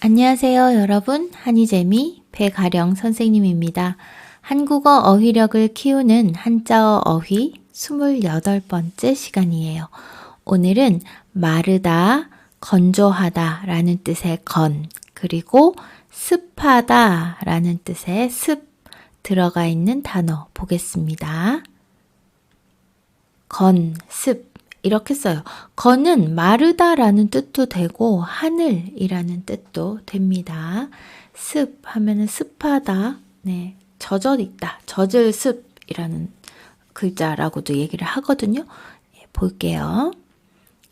안녕하세요, 여러분. 한이재미 배가령 선생님입니다. 한국어 어휘력을 키우는 한자어 어휘 28번째 시간이에요. 오늘은 마르다, 건조하다 라는 뜻의 건, 그리고 습하다 라는 뜻의 습 들어가 있는 단어 보겠습니다. 건, 습. 이렇게 써요. 건은 마르다라는 뜻도 되고 하늘이라는 뜻도 됩니다. 습 하면은 습하다. 네. 젖어 있다. 젖을 습이라는 글자라고도 얘기를 하거든요. 예, 볼게요.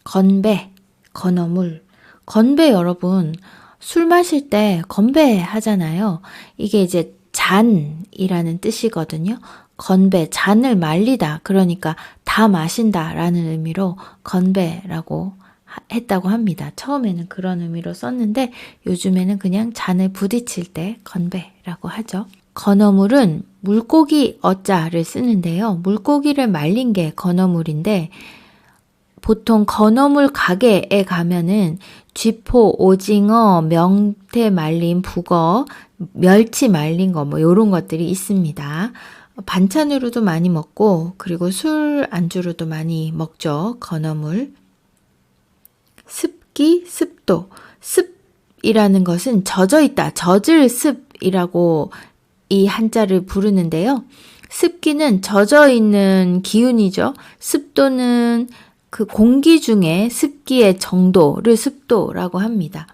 건배, 건어물. 건배 여러분, 술 마실 때 건배 하잖아요. 이게 이제 잔이라는 뜻이거든요. 건배, 잔을 말리다. 그러니까 다 마신다 라는 의미로 건배라고 했다고 합니다. 처음에는 그런 의미로 썼는데 요즘에는 그냥 잔을 부딪힐 때 건배라고 하죠. 건어물은 물고기 어자를 쓰는데요. 물고기를 말린 게 건어물인데 보통 건어물 가게에 가면은 쥐포, 오징어, 명태 말린 북어, 멸치 말린 거 뭐 요런 것들이 있습니다. 반찬으로도 많이 먹고 그리고 술 안주로도 많이 먹죠. 건어물. 습기, 습도. 습이라는 것은 젖어 있다. 젖을 습이라고 이 한자를 부르는데요. 습기는 젖어 있는 기운이죠. 습도는 그 공기 중에 습기의 정도를 습도라고 합니다.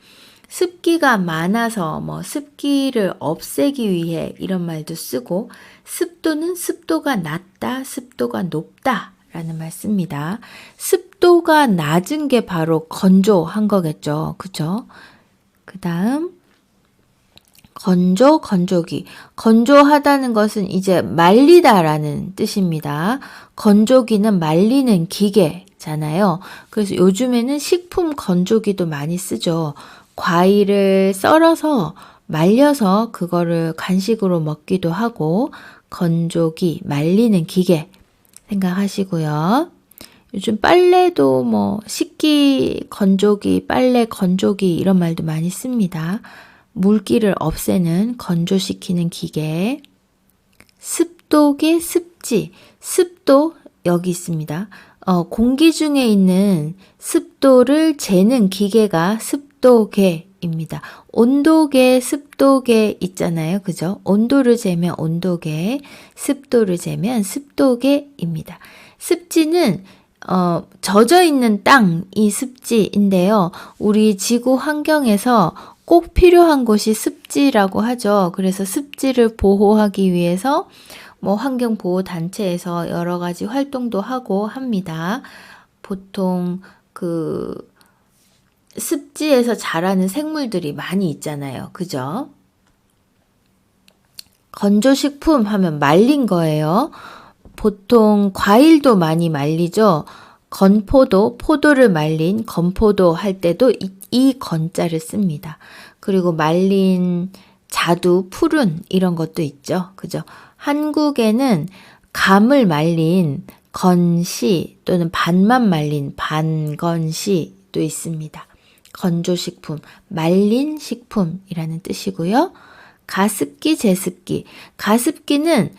습기가 많아서 뭐 습기를 없애기 위해 이런 말도 쓰고 습도는 습도가 낮다, 습도가 높다 라는 말 씁니다. 습도가 낮은 게 바로 건조한 거겠죠. 그죠? 그 다음 건조, 건조기. 건조하다는 것은 이제 말리다라는 뜻입니다. 건조기는 말리는 기계잖아요. 그래서 요즘에는 식품 건조기도 많이 쓰죠. 과일을 썰어서 말려서 그거를 간식으로 먹기도 하고 건조기, 말리는 기계 생각하시고요. 요즘 빨래도 뭐 식기 건조기, 빨래 건조기 이런 말도 많이 씁니다. 물기를 없애는 건조시키는 기계. 습도계 습지. 습도 여기 있습니다. 어, 공기 중에 있는 습도를 재는 기계가 습도계 입니다. 온도계, 습도계 있잖아요. 그죠? 온도를 재면 온도계, 습도를 재면 습도계입니다. 습지는 어, 젖어 있는 땅이 습지인데요. 우리 지구 환경에서 꼭 필요한 곳이 습지라고 하죠. 그래서 습지를 보호하기 위해서 뭐 환경보호단체에서 여러 가지 활동도 하고 합니다. 보통 그 습지에서 자라는 생물들이 많이 있잖아요. 그죠? 건조식품 하면 말린 거예요. 보통 과일도 많이 말리죠. 건포도, 포도를 말린 건포도 할 때도 이, 이 건자를 씁니다. 그리고 말린 자두, 푸른 이런 것도 있죠. 그죠? 한국에는 감을 말린 건시 또는 반만 말린 반건시도 있습니다. 건조식품, 말린 식품이라는 뜻이고요. 가습기, 제습기. 가습기는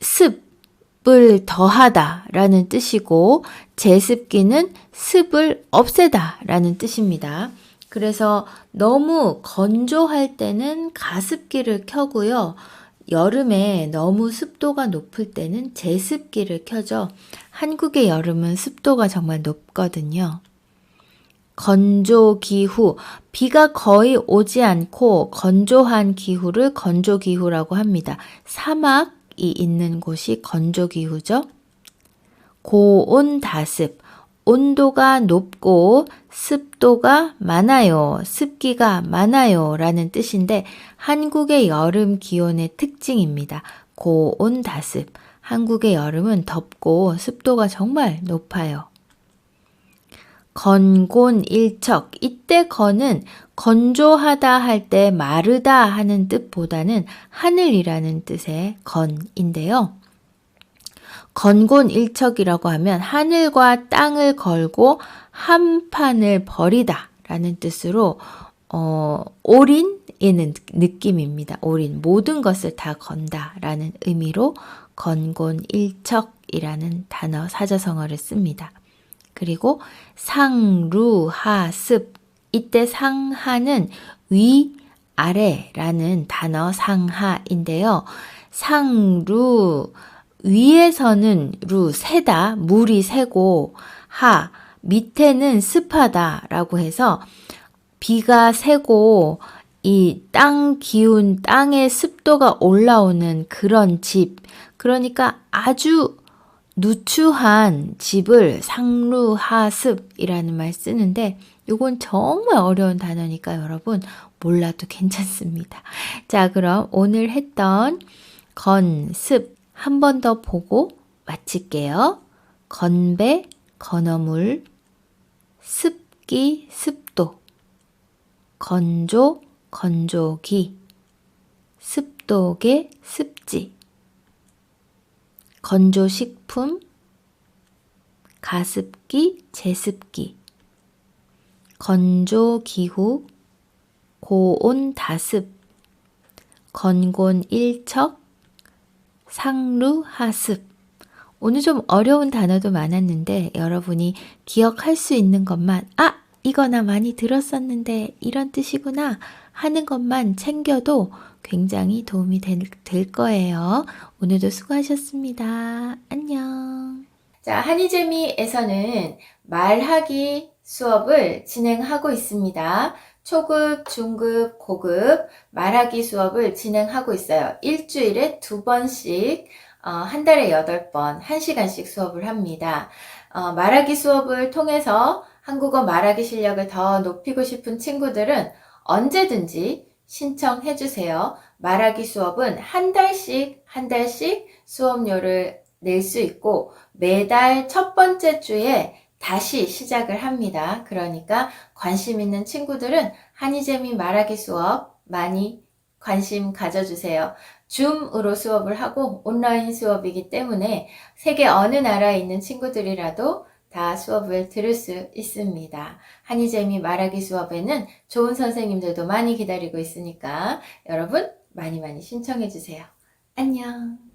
습을 더하다 라는 뜻이고, 제습기는 습을 없애다 라는 뜻입니다. 그래서 너무 건조할 때는 가습기를 켜고요. 여름에 너무 습도가 높을 때는 제습기를 켜죠. 한국의 여름은 습도가 정말 높거든요. 건조 기후. 비가 거의 오지 않고 건조한 기후를 건조 기후라고 합니다. 사막이 있는 곳이 건조 기후죠. 고온 다습. 온도가 높고 습도가 많아요. 습기가 많아요. 라는 뜻인데 한국의 여름 기온의 특징입니다. 고온 다습. 한국의 여름은 덥고 습도가 정말 높아요. 건곤일척. 이때 건은 건조하다 할 때 마르다 하는 뜻보다는 하늘이라는 뜻의 건인데요. 건곤일척이라고 하면 하늘과 땅을 걸고 한 판을 버리다 라는 뜻으로 어, 올인이는 느낌입니다. 올인. 모든 것을 다 건다 라는 의미로 건곤일척이라는 단어 사자성어를 씁니다. 그리고 상 루 하 습. 이때 상하는 위, 아래라는 단어 상하인데요. 상 루, 위에서는 루, 세다, 물이 새고, 하, 밑에는 습하다 라고 해서 비가 새고 이 땅 기운, 땅의 습도가 올라오는 그런 집. 그러니까 아주 누추한 집을 상루하습이라는 말 쓰는데 이건 정말 어려운 단어니까 여러분 몰라도 괜찮습니다. 자, 그럼 오늘 했던 건습 한 번 더 보고 마칠게요. 건배, 건어물, 습기, 습도, 건조, 건조기, 습도계, 습지, 건조식품, 가습기, 제습기, 건조기후, 고온다습, 건곤일척, 상루하습. 오늘 좀 어려운 단어도 많았는데 여러분이 기억할 수 있는 것만, 아! 이거 나 많이 들었었는데 이런 뜻이구나 하는 것만 챙겨도 굉장히 도움이 될, 될 거예요. 오늘도 수고하셨습니다. 안녕. 자, 한이재미에서는 말하기 수업을 진행하고 있습니다. 초급, 중급, 고급 말하기 수업을 진행하고 있어요. 일주일에 두 번씩, 어, 한 달에 여덟 번, 한 시간씩 수업을 합니다. 어, 말하기 수업을 통해서 한국어 말하기 실력을 더 높이고 싶은 친구들은 언제든지 신청해 주세요. 말하기 수업은 한 달씩, 한 달씩 수업료를 낼 수 있고 매달 첫 번째 주에 다시 시작을 합니다. 그러니까 관심 있는 친구들은 한이재미 말하기 수업 많이 관심 가져주세요. 줌으로 수업을 하고 온라인 수업이기 때문에 세계 어느 나라에 있는 친구들이라도 다 수업을 들을 수 있습니다. 한이재미 말하기 수업에는 좋은 선생님들도 많이 기다리고 있으니까 여러분 많이 많이 신청해 주세요. 안녕.